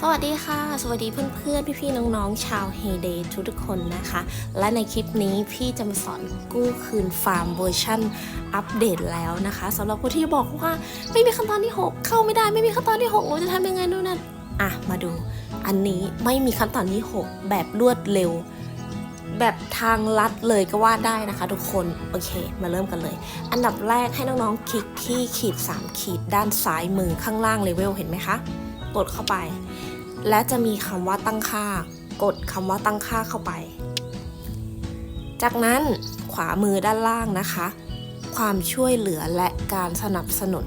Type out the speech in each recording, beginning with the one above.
สวัสดีค่ะ สวัสดีเพื่อนๆ พี่ๆ น้องๆ ชาวเฮเดย์ทุกๆคนนะคะ และในคลิปนี้พี่จะมาสอนกู้คืนฟาร์มเวอร์ชันอัปเดตแล้วนะคะสำหรับคนที่บอกว่าไม่มีขั้นตอนที่ 6 เข้าไม่ได้ไม่มีขั้นตอนที่6หนูจะทำยังไงนู่นนั่นอะ มาดู อันนี้ไม่มีขั้นตอนที่ 6 แบบรวดเร็ว แบบทางลัดเลยก็ว่าได้นะคะ ทุกคนโอเค มาเริ่มกันเลย อันดับแรกให้น้องๆคลิกที่ขีด 3 ขีดด้านซ้ายมือข้างล่างเลเวลเห็นไหมคะ กดเข้าไป และจะมีคำว่าตั้งค่า กดคำว่าตั้งค่าเข้าไป จากนั้นขวามือด้านล่างนะคะ ความช่วยเหลือและการสนับสนุน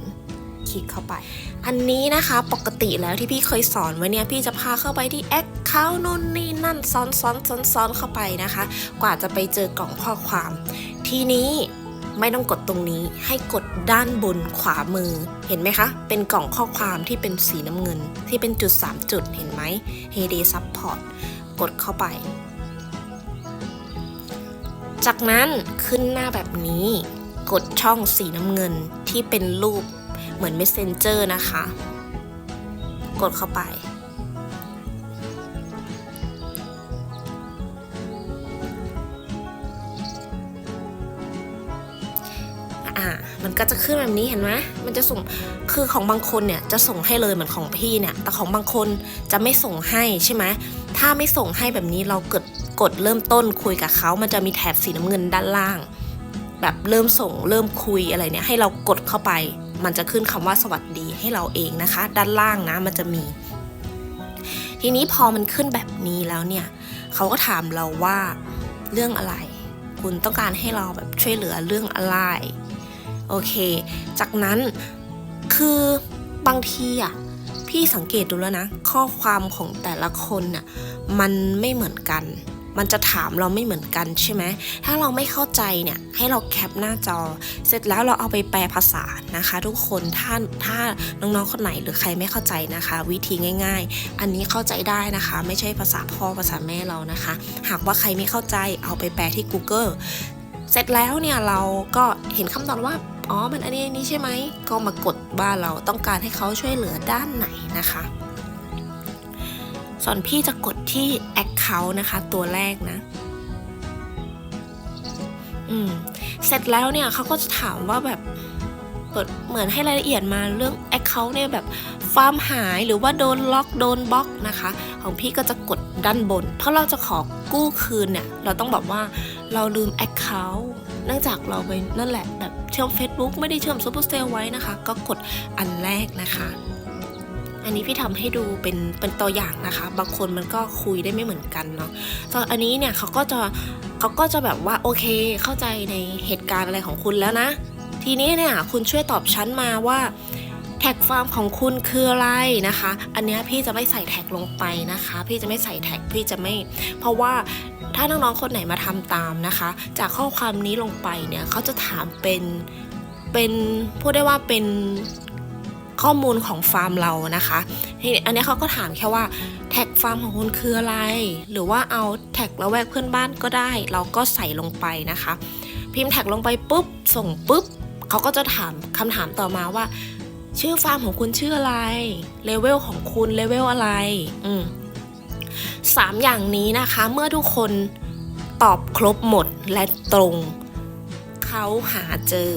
คลิกเข้าไป อันนี้นะคะปกติแล้วที่พี่เคยสอนไว้เนี่ย พี่จะพาเข้าไปที่แอคเคาท์นู่นนี่นั่นซ้อนซ้อนซ้อนซ้อนเข้าไปนะคะ กว่าจะไปเจอกล่องข้อความ ทีนี้ ไม่ต้องกดตรงนี้ ให้กดด้านบนขวามือ เห็นไหมคะ เป็นกล่องข้อความที่เป็นสีน้ำเงิน ที่เป็นจุด 3 จุดเห็นไหม Heyday Support กดเข้าไป จากนั้นขึ้นหน้าแบบนี้ กดช่องสีน้ำเงินที่เป็นรูปเหมือน Messenger นะคะ กดเข้าไป มันก็จะขึ้นแบบนี้เห็นไหมมันจะส่งคือของบางคนเนี่ยจะส่งให้เลยเหมือนของพี่เนี่ย แต่ของบางคนจะไม่ส่งให้ใช่ไหมถ้าไม่ส่งให้แบบนี้เรากดกดเริ่มต้นคุยกับเขามันจะมีแถบสีน้ำเงินด้านล่าง แบบเริ่มส่งเริ่มคุยอะไรเนี่ยให้เรากดเข้าไป มันจะขึ้นคำว่าสวัสดีให้เราเองนะคะ ด้านล่างนะมันจะมี ทีนี้พอมันขึ้นแบบนี้แล้วเนี่ยเขาก็ถามเราว่าเรื่องอะไร คุณต้องการให้เราแบบช่วยเหลือเรื่องอะไร โอเค จากนั้นคือบางทีอะพี่สังเกตดูแล้วนะ ข้อความของแต่ละคนน่ะมันไม่เหมือนกัน มันจะถามเราไม่เหมือนกันใช่ไหมถ้าเราไม่เข้าใจเนี่ยให้เราแคปหน้าจอ เสร็จแล้วเราเอาไปแปลภาษานะคะ ทุกคนถ้าถ้าน้องๆคนไหนหรือใครไม่เข้าใจนะคะ วิธีง่าย ๆ อันนี้เข้าใจได้นะคะ ไม่ใช่ภาษาพ่อภาษาแม่เรานะคะ หากว่าใครไม่เข้าใจเอาไปแปลที่ Google เสร็จแล้วเนี่ยเราก็เห็นคำตอบว่า อ๋อมันอันนี้อันนี้ใช่ไหมก็มากดว่าเราต้องการให้เขาช่วยเหลือด้านไหนนะคะ ส่วนพี่จะกดที่ Account นะคะ ตัวแรกนะ อืม เสร็จแล้วเนี่ยเขาก็จะถามว่าแบบเปิดเหมือนให้รายละเอียดมาเรื่อง Account เนี่ยแบบฟาร์มหายหรือว่าโดนล็อกโดนบล็อกนะคะ ของพี่ก็จะกดด้านบน เพราะเราจะขอกู้คืนเนี่ย เราต้องบอกว่าเราลืม Account เนื่องจากเราไปนั่นแหละแบบ เชื่อม Facebook ไม่ได้เชื่อม Super s a l e ไว้นะคะ ก็กดอันแรกนะคะ อันนี้พี่ทำให้ดูเป็นเป็นตัวอย่างนะคะ บางคนมันก็คุยได้ไม่เหมือนกันเนาะส่วนอันนี้เนี่ยเขาก็จะเขาก็จะแบบว่าโอเคเข้าใจในเหตุการณ์อะไรของคุณแล้วนะ ทีนี้เนี่ยคุณช่วยตอบชั้นมาว่าแท็กฟาร์มของคุณคืออะไรนะคะ อันเนี้ยพี่จะไม่ใส่แท็กลงไปนะคะ พี่จะไม่ใส่แท็กพี่จะไม่ เพราะว่า ถ้าน้องๆคนไหนมาทำตามนะคะ จากข้อความนี้ลงไปเนี่ยเขาจะถามเป็นเป็นพูดได้ว่าเป็นข้อมูลของฟาร์มเรานะคะอันนี้เขาก็ถามแค่ว่าแท็กฟาร์มของคุณคืออะไร หรือว่าเอาแท็กละแวกเพื่อนบ้านก็ได้ เราก็ใส่ลงไปนะคะ พิมพ์แท็กลงไปปุ๊บ ส่งปุ๊บเขาก็จะถามคำถามต่อมาว่า ชื่อฟาร์มของคุณชื่ออะไรเลเวลของคุณเลเวลอะไร อืม สามอย่างนี้นะคะ เมื่อทุกคนตอบครบหมดและตรง เขาหาเจอ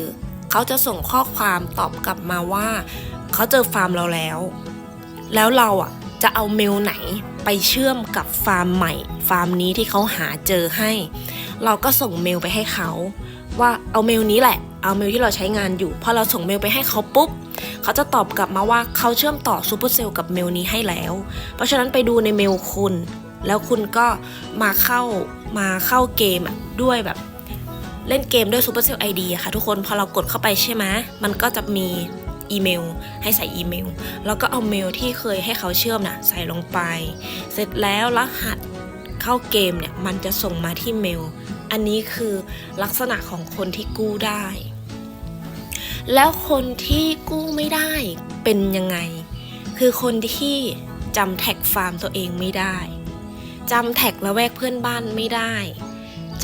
เขาจะส่งข้อความตอบกลับมาว่า เขาเจอฟาร์มเราแล้ว แล้วเราอะจะเอาเมลไหนไปเชื่อมกับฟาร์มใหม่ ฟาร์มนี้ที่เขาหาเจอให้ เราก็ส่งเมลไปให้เขา ว่าเอาเมลนี้แหละ เอาเมลที่เราใช้งานอยู่พอเราส่งเมลไปให้เขาปุ๊บเขาจะตอบกลับมาว่าเขาเชื่อมต่อซูเปอร์เซลล์กับเมลนี้ให้แล้ว เพราะฉะนั้นไปดูในเมลคุณ แล้วคุณก็มาเข้ามาเข้าเกมด้วยแบบเล่นเกมด้วย Supercell ID อะค่ะทุกคนพอเรากดเข้าไปใช่ไหมมันก็จะมีอีเมล ให้ใส่อีเมล แล้วก็เอาเมลที่เคยให้เขาเชื่อมน่ะใส่ลงไป เสร็จแล้วรหัสเข้าเกมเนี่ยมันจะส่งมาที่เมล อันนี้คือลักษณะของคนที่กู้ได้ แล้วคนที่กู้ไม่ได้เป็นยังไง คือคนที่จำแท็กฟาร์มตัวเองไม่ได้ จำแท็กละแวกเพื่อนบ้านไม่ได้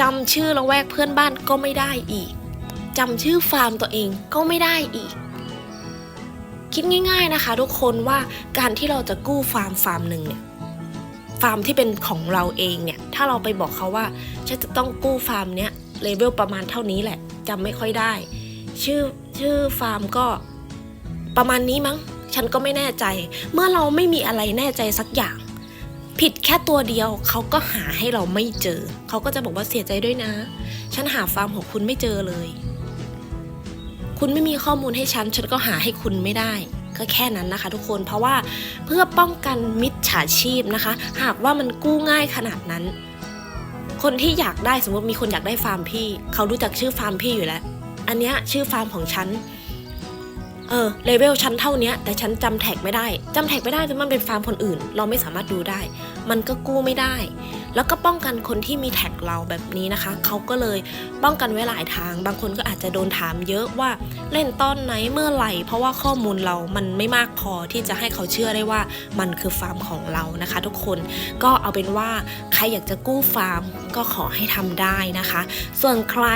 จำชื่อละแวกเพื่อนบ้านก็ไม่ได้อีกจำชื่อฟาร์มตัวเองก็ไม่ได้อีก คิดง่าย ๆนะคะ ทุกคนว่าการที่เราจะกู้ฟาร์มฟาร์มหนึ่งเนี่ยฟาร์มที่เป็นของเราเองเนี่ย ถ้าเราไปบอกเขาว่าฉันจะต้องกู้ฟาร์มเนี้ยเลเวลประมาณเท่านี้แหละจำไม่ค่อยได้ ชื่อชื่อฟาร์มก็ประมาณนี้มั้ง ฉันก็ไม่แน่ใจ เมื่อเราไม่มีอะไรแน่ใจสักอย่าง ผิดแค่ตัวเดียวเขาก็หาให้เราไม่เจอ เขาก็จะบอกว่าเสียใจด้วยนะ ฉันหาฟาร์มของคุณไม่เจอเลย คุณไม่มีข้อมูลให้ฉัน ฉันก็หาให้คุณไม่ได้ ก็แค่นั้นนะคะ ทุกคนเพราะว่าเพื่อป้องกันมิจฉาชีพนะคะ หากว่ามันกู้ง่ายขนาดนั้น คนที่อยากได้สมมติมีคนอยากได้ฟาร์มพี่ เขารู้จักชื่อฟาร์มพี่อยู่แล้ว อันเนี้ยชื่อฟาร์มของฉัน เออเลเวลชั้นเท่านี้แต่ฉันจำแท็กไม่ได้จำแท็กไม่ได้แต่มันเป็นฟาร์มคนอื่น เราไม่สามารถดูได้ มันก็กู้ไม่ได้ แล้วก็ป้องกันคนที่มีแท็กเราแบบนี้นะคะเขาก็เลยป้องกันไว้หลายทาง บางคนก็อาจจะโดนถามเยอะว่าเล่นตอนไหนเมื่อไหร่ เพราะว่าข้อมูลเรามันไม่มากพอที่จะให้เขาเชื่อได้ว่ามันคือฟาร์มของเรานะคะ ทุกคนก็เอาเป็นว่าใครอยากจะกู้ฟาร์มก็ขอให้ทำได้นะคะ ส่วนใคร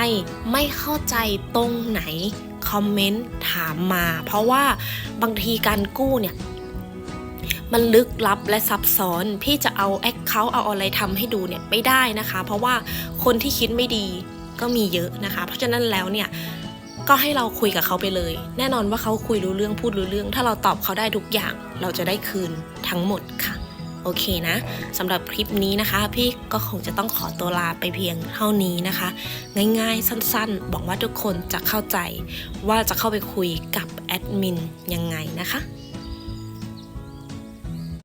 ไม่เข้าใจตรงไหน อมเมนต์ถามมา เพราะว่าบางทีการกู้เนี่ย มันลึกลับและซับซ้อน พี่จะเอาแอคเคาท์เอาอะไรทำให้ดูเนี่ยไม่ได้นะคะ เพราะว่าคนที่คิดไม่ดีก็มีเยอะนะคะ เพราะฉะนั้นแล้วเนี่ยก็ให้เราคุยกับเขาไปเลย แน่นอนว่าเขาคุยรู้เรื่องพูดรู้เรื่อง ถ้าเราตอบเขาได้ทุกอย่าง เราจะได้คืนทั้งหมดค่ะ โอเคนะสำหรับคลิปนี้นะคะ พี่ก็คงจะต้องขอตัวลาไปเพียงเท่านี้นะคะ ง่ายๆสั้นๆบอกว่าทุกคนจะเข้าใจ ว่าจะเข้าไปคุยกับแอดมินยังไงนะคะ